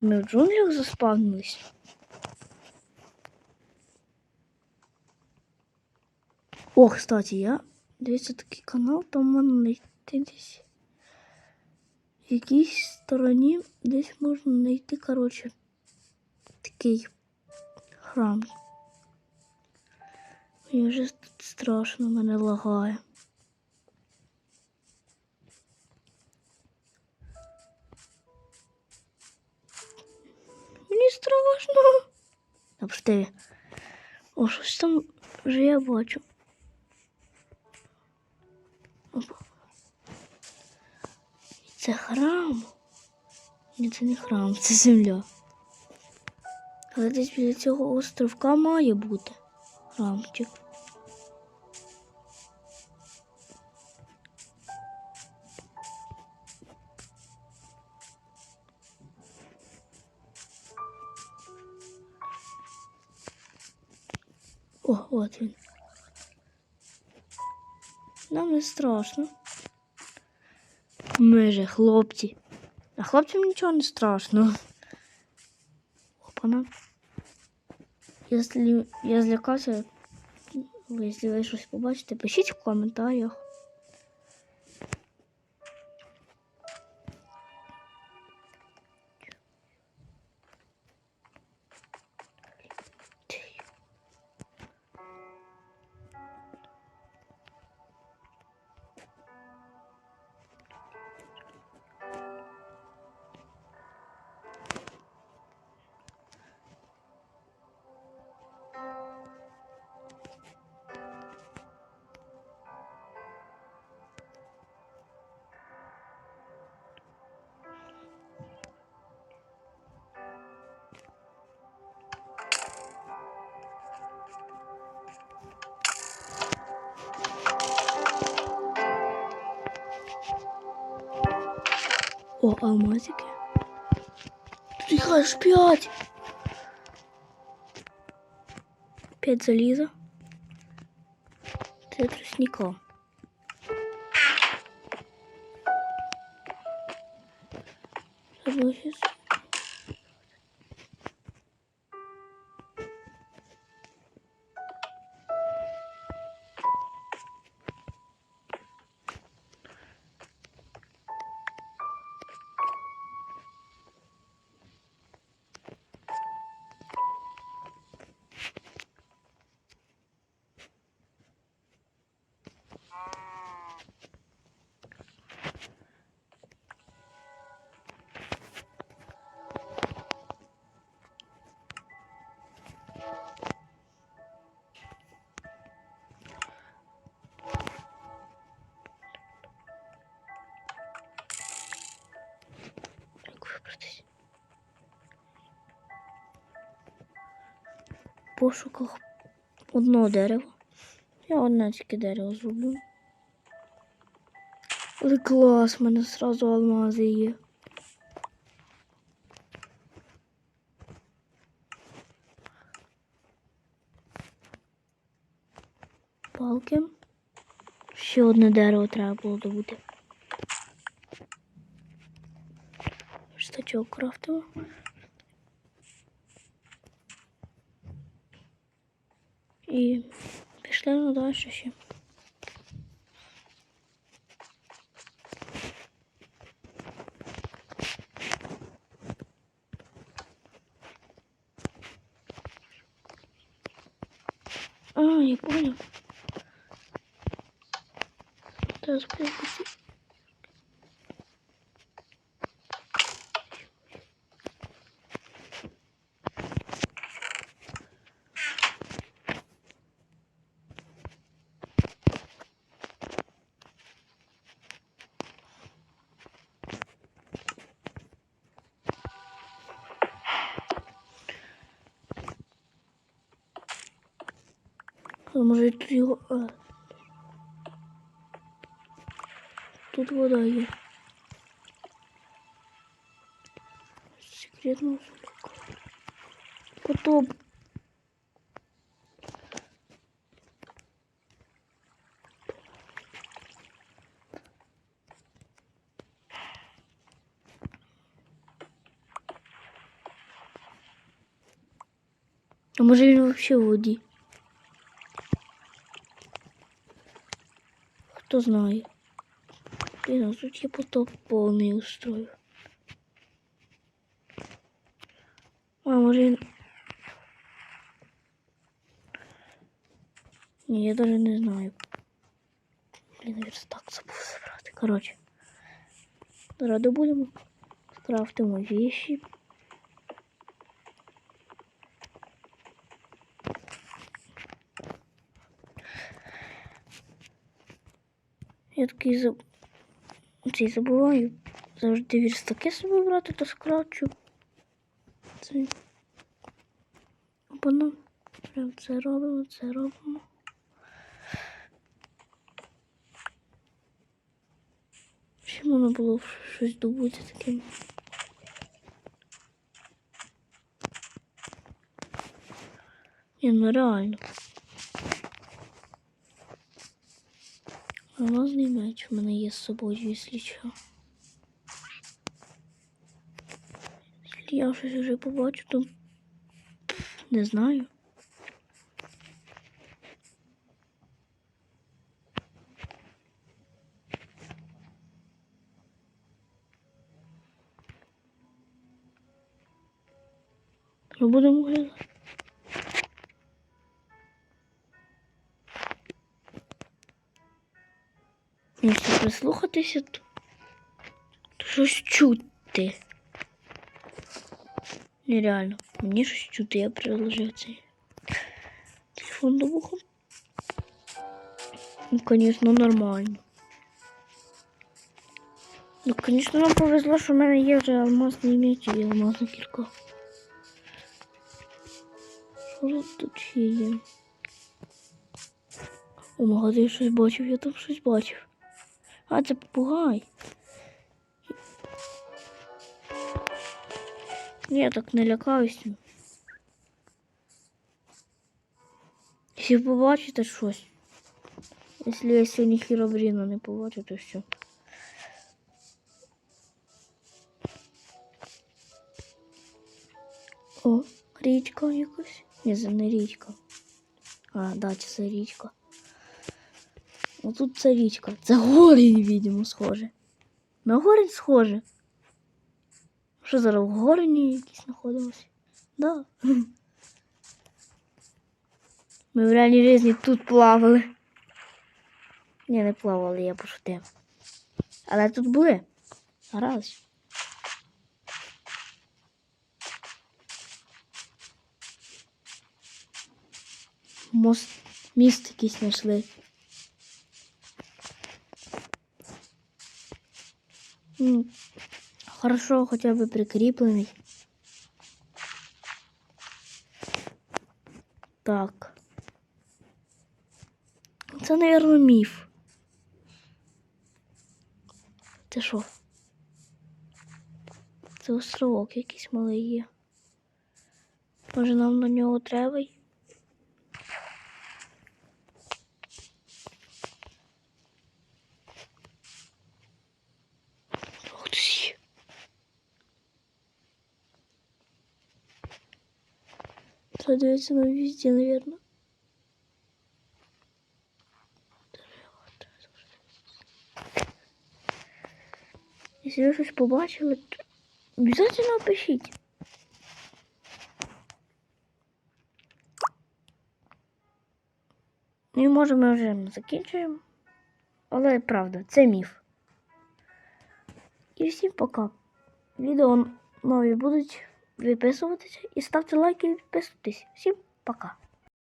Ми в джунглях заспавнились. О, кстати, я дивіться такий канал, там можна знайти десь в якійсь стороні десь можна знайти, коротше, такий храм. Мені вже тут страшно, мене лагає. Напроти. О, щось там вже я бачу. Це храм. Ні, це не храм, це земля. Але десь біля цього островка має бути храмчик. О, от він. Нам не страшно. Ми же хлопці. А хлопцям нічого не страшно. Опана. Якщо я злякався, ви, якщо ви щось побачите, пишіть в коментарях. О, алмазики. Тут їх аж п'ять. П'ять заліза. Це тростника. Забув пошуках одного дерева. Я одне тільки дерево зроблю. Але клас, в мене зразу алмази є. Палки. Ще одне дерево треба було добути. Верстачок крафтова. І пішли на далі ще. А, я понял. Teraz pojawi може тут його. А. Тут вода є. Секретного сундука. Потоп. А може він взагалі в воді? Хто знає? Блін, а тут я потоп повний устрою. А може. Ні, я даже не знаю. Блін, верстак забув забрати. Коротше. Зараз добудемо. Скрафтимо вещи. Я такий заб... цей забуваю. Завжди верстаки собі брати, то скрафчу. Це. Опана. Прям це робимо, це робимо. Ще можна було щось добути таке. Ні, ну реально. Алмазний меч у мене є з собою, якщо що. Я щось вже побачу, то не знаю. Ми будемо глядати. Прислухатися, то щось чути. Нереально. Мені щось чути, я приложив цей телефон до вуха. Ну, звісно, нормально. Ну, звісно, нам повезло, що в мене є вже алмазний меч і алмазна кілька. Що тут ще є? О, магазин щось бачив, я там щось бачив. А, це попугай. Я так не лякаюся. Якщо побачите щось. Якщо я сьогодні хіробріна не побачу, то все. О, річка якась. Ні, це не річка. А, да, це річка. Ну тут це річка. Це гори, видимо, схоже. На гори схоже. Що зараз в горені якісь знаходимося? Да. Ми в реальній житті тут плавали. Ні, не плавали, я пошутив. Але тут були. Раз. Мост, міст якийсь знайшли. Хорошо, хоча б прикріплений. Так. Це, напевно, міф. Це що? Це островок якийсь малий є. Може нам на нього треба? Треба дивитися на везде, наверное. Якщо ви щось побачили, то обов'язково пишіть. Ну і може ми вже закінчуємо. Але правда, це міф. І всім пока. Відео нові будуть виписуватися. І ставте лайки і підписуйтесь. Всім пока.